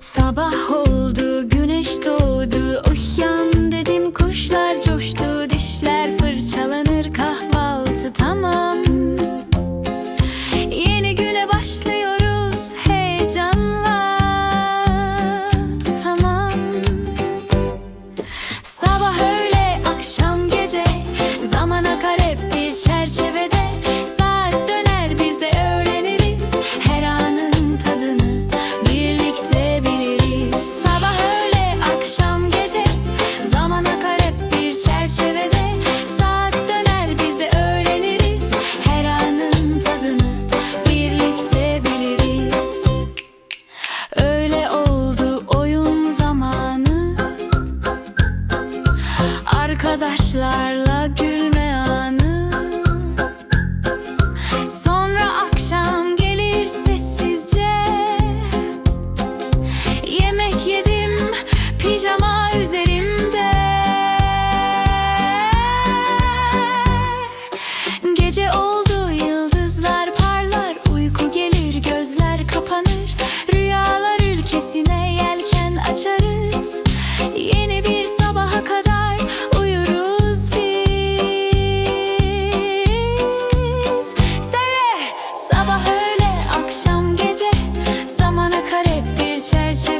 Sabah oldu arkadaşlarla gülme anı. Sonra akşam gelir sessizce. Yemek yedim pijama üzerimde. Gece oldu cha